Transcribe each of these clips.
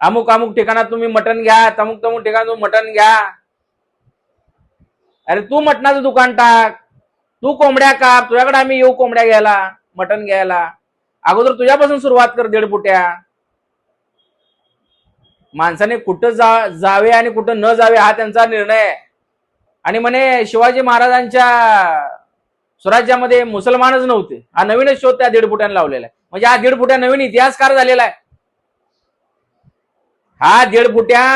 अमुक अमुक ठिकाणात तुम्ही मटण घ्या तमुक तमुक ठिकाण तुम्ही मटण घ्या. अरे तू मटणाचं दुकान टाक. तू कोंबड्या काप तुझ्याकडे आम्ही येऊ कोंबड्या घ्यायला मटण घ्यायला. अगोदर तुझ्यापासून सुरुवात कर दीडफुट्या माणसाने कुठं जा जावे आणि कुठं न जावे हा त्यांचा निर्णय आहे. आणि म्हणे शिवाजी महाराजांच्या स्वराज्यामध्ये मुसलमानच नव्हते. हा नवीनच शोध त्या दीड फुट्याने लावलेला आहे. म्हणजे हा दीड फुट्या नवीन इतिहासकार झालेला आहे. हा दीड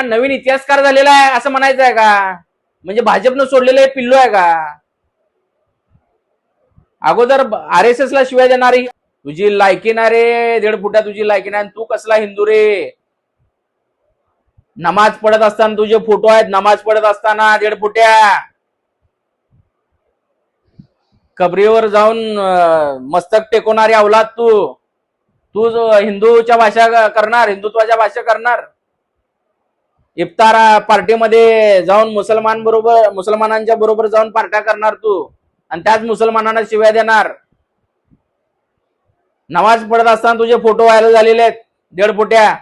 नवीन इतिहासकार झालेला आहे असं म्हणायचं आहे का? म्हणजे भाजपनं सोडलेलं हे पिल्लू आहे का? अगोदर आर एस एस ला शिवाय देणारी तुझी लायकी ना रे दीड फुट्या तुझी लायकी नाही तू कसला हिंदू रे? नमाज पडत असताना तुझे फोटो आहेत नमाज पडत असताना दीड फुट्या कबरीवर जाऊन मस्तक टेकवणारी अवलाद तू. तू हिंदूच्या भाषा करणार हिंदुत्वाच्या भाषा करणार. इफ्तार पार्टीमध्ये जाऊन मुसलमान बरोबर मुसलमानांच्या बरोबर जाऊन पार्ट्या करणार तू. आणि त्याच मुसलमानांना शिव्या देणार. नमाज पडत असताना तुझे फोटो व्हायरल झालेले आहेत दीड फुट्या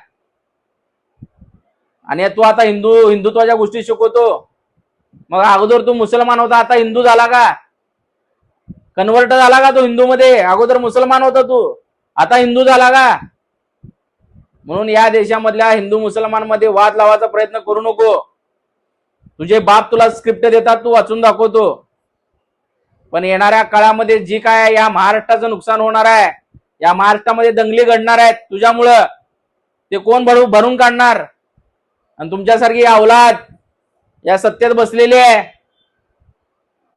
आणि तू आता हिंदू हिंदुत्वाच्या गोष्टी शिकवतो. मग अगोदर तू मुसलमान होता आता हिंदू झाला का? कन्वर्ट झाला का तू हिंदू मध्ये अगोदर मुसलमान होता तू. आता हिंदू झाला का? म्हणून या देशामधल्या हिंदू मुसलमानमध्ये वाद लावायचा प्रयत्न करू नको. तुझे बाप तुला स्क्रिप्ट देतात तू वाचून दाखवतो. पण येणाऱ्या काळामध्ये जी काय या महाराष्ट्राचं नुकसान होणार आहे या महाराष्ट्रामध्ये दंगली घडणार आहेत तुझ्यामुळं. ते कोण भरू भरून काढणार? आणि तुमच्यासारखी अवलाद या सत्तेत बसलेली आहे.